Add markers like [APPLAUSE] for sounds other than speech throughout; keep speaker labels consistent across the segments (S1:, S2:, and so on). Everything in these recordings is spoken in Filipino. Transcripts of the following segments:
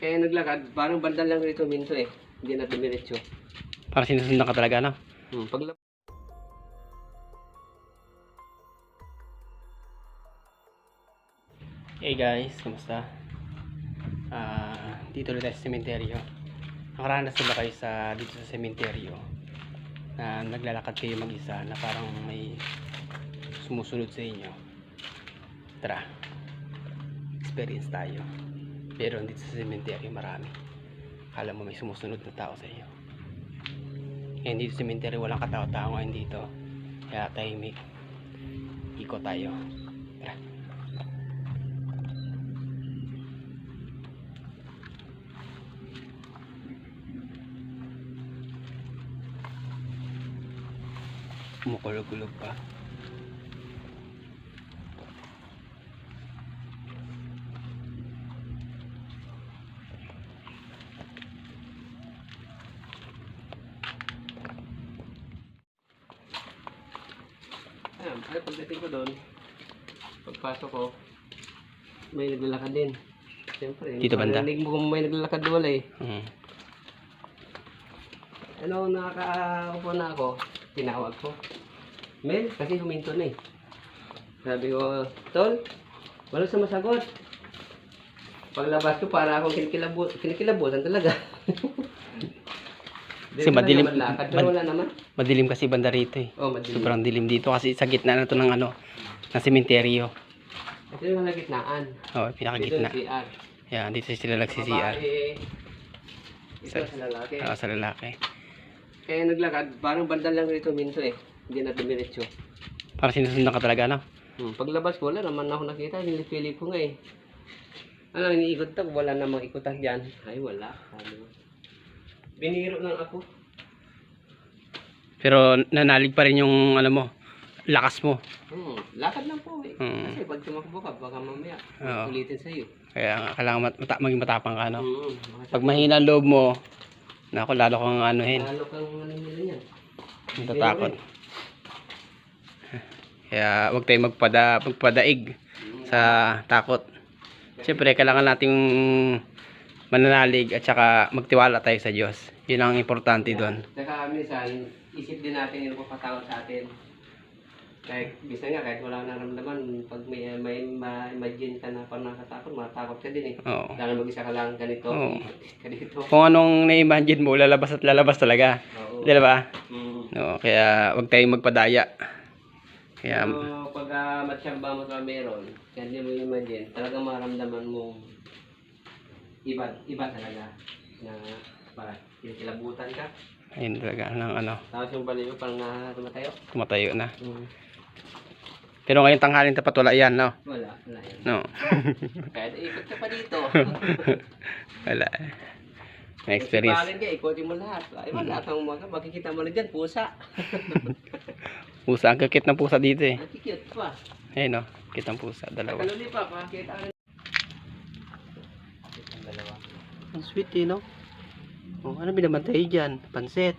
S1: Kaya naglakad, parang bandal lang rito minto eh. Hindi na dumiretso.
S2: Para sinusundan ka talaga, no?
S1: Hmm. Pag
S2: Hey guys, kumusta? Ah, dito ulit tayo sa sementeryo. Nakaranas na ba kayo sa dito sa sementeryo na naglalakad kayo mag-isa na parang may sumusunod sa inyo? Tara. Experience tayo. Pero dito sa sementeryo marami. Kala mo may sumusunod na tao sa iyo. Ngayon dito sa sementeryo walang katao-tao ngayon dito. Kaya tahimik. Ikot tayo. Tara. Kumukulog-kulog pa.
S1: Ay, pagdating ko doon, pagpasok ko, may naglalakad din. Siyempre,
S2: Dito banda?
S1: narinig mo kung may naglalakad wala eh.
S2: Hmm.
S1: Ano, nakakaupo na ako, tinawag ko. Mel, kasi huminto na eh. Sabi ko, Tol, wala sa masagot. Paglabas ko, para akong kinikilabo, kinikilabutan talaga. [LAUGHS]
S2: Kasi madilim-
S1: naman lakad, pero
S2: mad-
S1: wala naman.
S2: Madilim kasi banda rito eh.
S1: Oh, madilim.
S2: Sobrang dilim dito kasi sa gitna na to ng ano, ng sementeryo.
S1: Ito yung nasa gitnaan.
S2: Oh,
S1: Dito
S2: pinakagitna.
S1: yung CR.
S2: Yan, dito sila
S1: Ito
S2: Sa-
S1: sa lalaki.
S2: Ah, sa lalaki.
S1: Kaya naglakad, parang bandal lang rito minto eh. Hindi na dumiretso.
S2: Para sinusundan ka talaga, no?
S1: Hmm, paglabas ko, wala naman ako nakita. Nilipili ko nga eh. Ano, iniikot ko, wala namang ikutan dyan. Ay, wala. Ko. Biniro ng ako.
S2: Pero nanalig pa rin yung ano mo, lakas mo.
S1: Hmm, lakad lang po eh.
S2: Hmm.
S1: Kasi pag tumakbo ka, baka mamaya,
S2: Oo.
S1: ulitin sa'yo.
S2: Kaya nga, kailangan mat- mata- maging matapang ka, no?
S1: Hmm,
S2: Pag mahina ang loob mo, nako, lalo kang anuhin,
S1: Lalo kang ano nila yan.
S2: matatakot. Kaya wag tayong magpada, magpadaig sa takot. Siyempre, kailangan nating mananalig at saka magtiwala tayo sa Diyos. Yun ang importante doon.
S1: Saka minsan, isip din natin yung papatawad sa atin. Kahit, bisa nga, kahit wala kang naramdaman, pag may, may ma-imagine ka na pag nakatakot, matakot ka din eh.
S2: Oo.
S1: Lalo mag-isa ka lang ganito,
S2: Oo. [LAUGHS]
S1: ganito.
S2: Kung anong na-imagine mo, lalabas at lalabas talaga.
S1: Oo.
S2: Di ba?
S1: Mm.
S2: No, kaya wag tayong magpadaya. Kaya,
S1: Pero pag uh, matsyamba mo sa meron, kaya hindi mo imagine, talagang maramdaman mo iba, iba talaga. Na para kilabutan ka.
S2: ayun talaga, ng ano,
S1: Tapos yung baliw parang na tumatayo.
S2: tumatayo na.
S1: Mm.
S2: Pero ngayon tanghalin tapat wala yan, no?
S1: Wala, wala yan.
S2: No. [LAUGHS]
S1: Kahit ikot ka pa dito. [LAUGHS]
S2: wala. May experience.
S1: Kung ka, ikotin mo lahat. Ay, wala kang mga, makikita mo na dyan, pusa. [LAUGHS]
S2: Pusa, ang kakit ng pusa dito eh.
S1: Nakikit pa.
S2: Ayun, no? Kitang pusa, dalawa.
S1: Kaluli pa, makikita ka rin. Ang dalawa.
S2: Ang sweet eh, no? Oh, ano binabantay dyan? Pansit.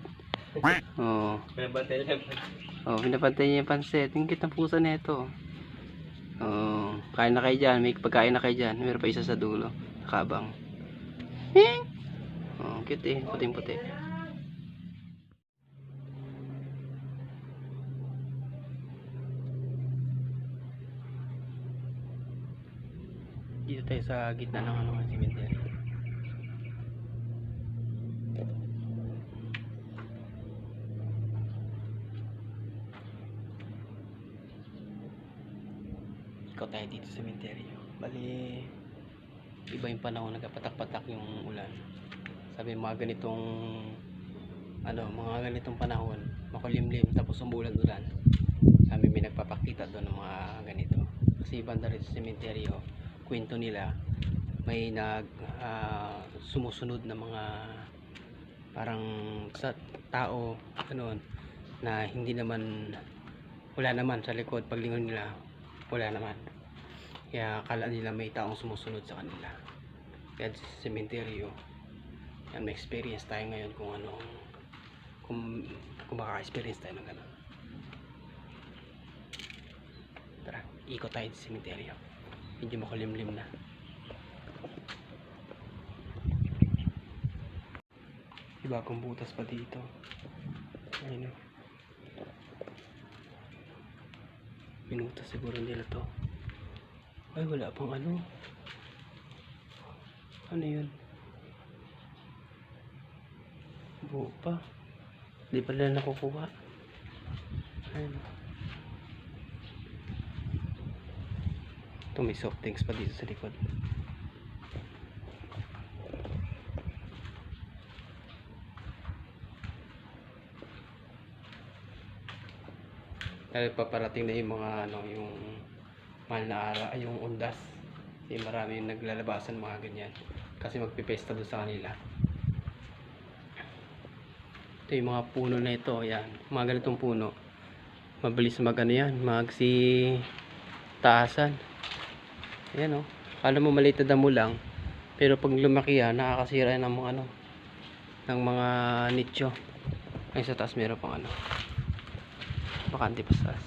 S2: Oh,
S1: Pinabantay lang.
S2: oh, binabantay niya yung pansit. Ang kitang pusa na ito. Oh, kain na kayo dyan. May pagkain na kayo dyan. Meron pa isa sa dulo. Nakabang. Ming! Oh, cute eh. Puting-puti. Dito tayo sa gitna ng ano, cemetery. Ikaw tayo dito sa cemetery. Bali, iba yung panahon nagpatak-patak yung ulan. Sabi mga ganitong ano, mga ganitong panahon, makulimlim tapos umulan ulan. Sabi may nagpapakita doon ng mga ganito. Kasi banda rin sa cemetery, oh, kwento nila may nag ah, sumusunod na mga parang sa tao ano na hindi naman wala naman sa likod paglingon nila wala naman kaya akala nila may taong sumusunod sa kanila kaya sa cementerio yan may experience tayo ngayon kung ano kung, kung makaka-experience tayo ng gano'n tara ikot tayo sa cementerio medyo makulimlim na bagong butas pa dito. Ayun o. Binutas siguro nila to. Ay, wala pang ano. Ano yun? Buo pa. Di pa nila nakukuha. Ayun. Ito may soft drinks pa dito sa likod. Dahil paparating na yung mga ano, yung mahal na araw, ay yung undas. Kasi marami yung naglalabasan mga ganyan. Kasi magpipesta doon sa kanila. Ito yung mga puno na ito, yan. Mga ganitong puno. Mabilis mag ano yan, magsi taasan. Ayan o. Kala mo maliit na damo lang. Pero pag lumaki yan, nakakasira yan ng mga ano, ng mga nicho. Ay sa taas meron pang ano. Bakante pa sa taas.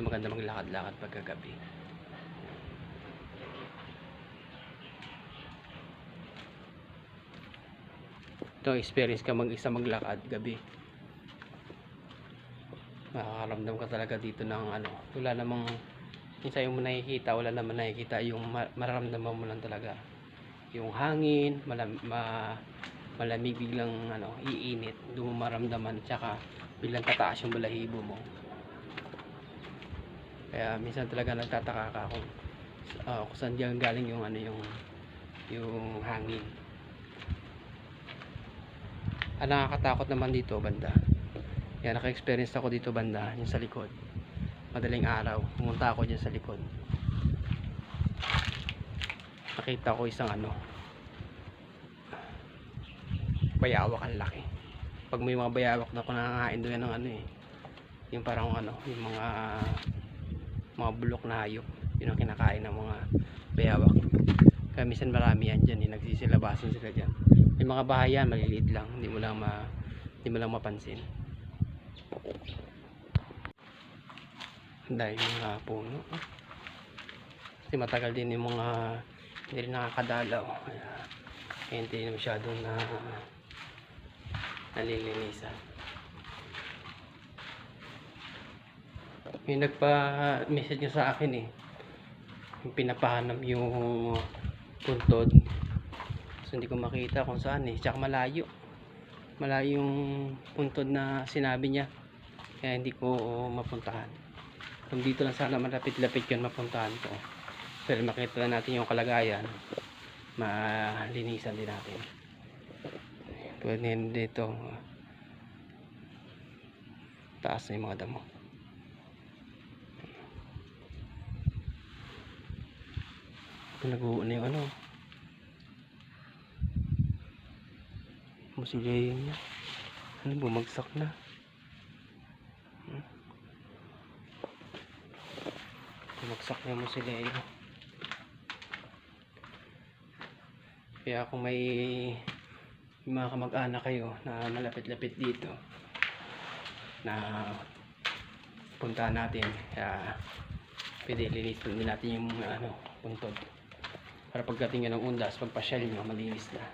S2: Ito maganda maglakad-lakad pagkagabi. Ito experience ka mag-isa maglakad gabi. Makakaramdam ka talaga dito ng ano. Wala namang minsan yung nakikita, wala naman nakikita yung ma- mararamdaman mo lang talaga. Yung hangin, malam, ma, malamig biglang ano, iinit, doon mo maramdaman tsaka biglang tataas yung balahibo mo. Kaya minsan talaga nagtataka ka kung ah, kung diyan galing yung ano yung yung hangin. Ang nakakatakot naman dito banda. Yan naka-experience ako dito banda, yung sa likod. Madaling araw, pumunta ako diyan sa likod. Nakita ko isang ano bayawak ang laki. Pag may mga bayawak na ako nakakain doon ng ano eh. Yung parang ano, yung mga mga bulok na hayop. Yun ang kinakain ng mga bayawak. Kaya minsan marami yan dyan, eh, nagsisilabasan sila dyan. May mga bahay yan, maliliit lang, hindi mo lang ma, hindi mo lang mapansin. Dahil mga puno. Kasi matagal din yung mga hindi rin nakakadalaw. Kaya kaya hindi na masyadong na nalilinisan. May nagpa-message niya sa akin eh. Yung pinapahanap yung puntod. So hindi ko makita kung saan eh. Tsaka malayo. Malayo yung puntod na sinabi niya. Kaya hindi ko mapuntahan. Kung dito lang sana malapit-lapit yun mapuntahan ko. Pero makita na natin yung kalagayan. Malinisan din natin. Pwede dito. Taas na yung mga damo. Pinaguho na yung ano. Musigayin niya. Ano, bumagsak na. Bumagsak na yung musigayin. Kaya kung may mga kamag-anak kayo na malapit-lapit dito na puntahan natin kaya pwede linisin natin yung ano, puntod para pagdating nyo ng undas pagpasyal nyo malinis na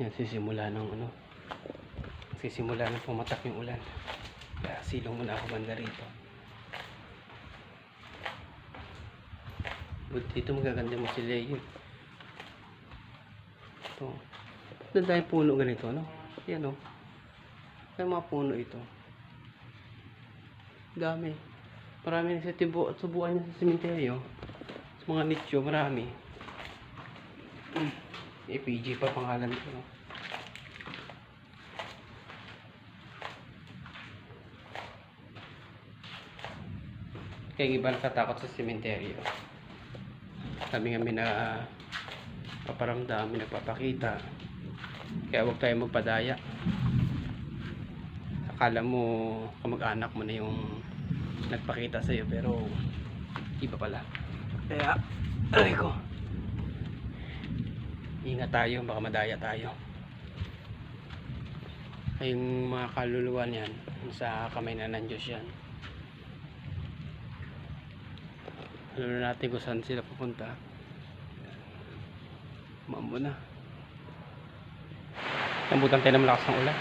S2: yan sisimula ng ano sisimula ng pumatak yung ulan kaya silong muna ako banda rito But dito magaganda mo sila yun ito. Doon tayo puno ganito, no? Yan, no? May mga puno ito. Dami. Marami na sa tibo at subukan niya sa sementeryo. Mga nicho, marami. Mm. APG pa pangalan ko. no? Kaya iba nakatakot sa sementeryo. Kami kami na paparamdam, may nagpapakita. Kaya huwag tayo magpadaya. Akala mo kamag-anak mo na yung nagpakita sa'yo pero iba pala. Kaya, aray ko. Ingat tayo, baka madaya tayo. Ay, yung mga kaluluwa niyan, sa kamay na ng Diyos yan. Alam na natin kung saan sila pupunta. Mambo na. Nambutan tayo ng malakas ng ulan.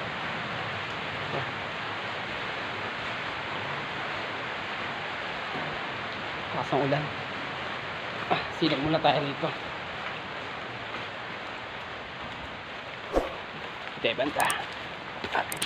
S2: Ito. Lakas ng ulan. Ah, silip muna tayo dito. Ito banta. Ah.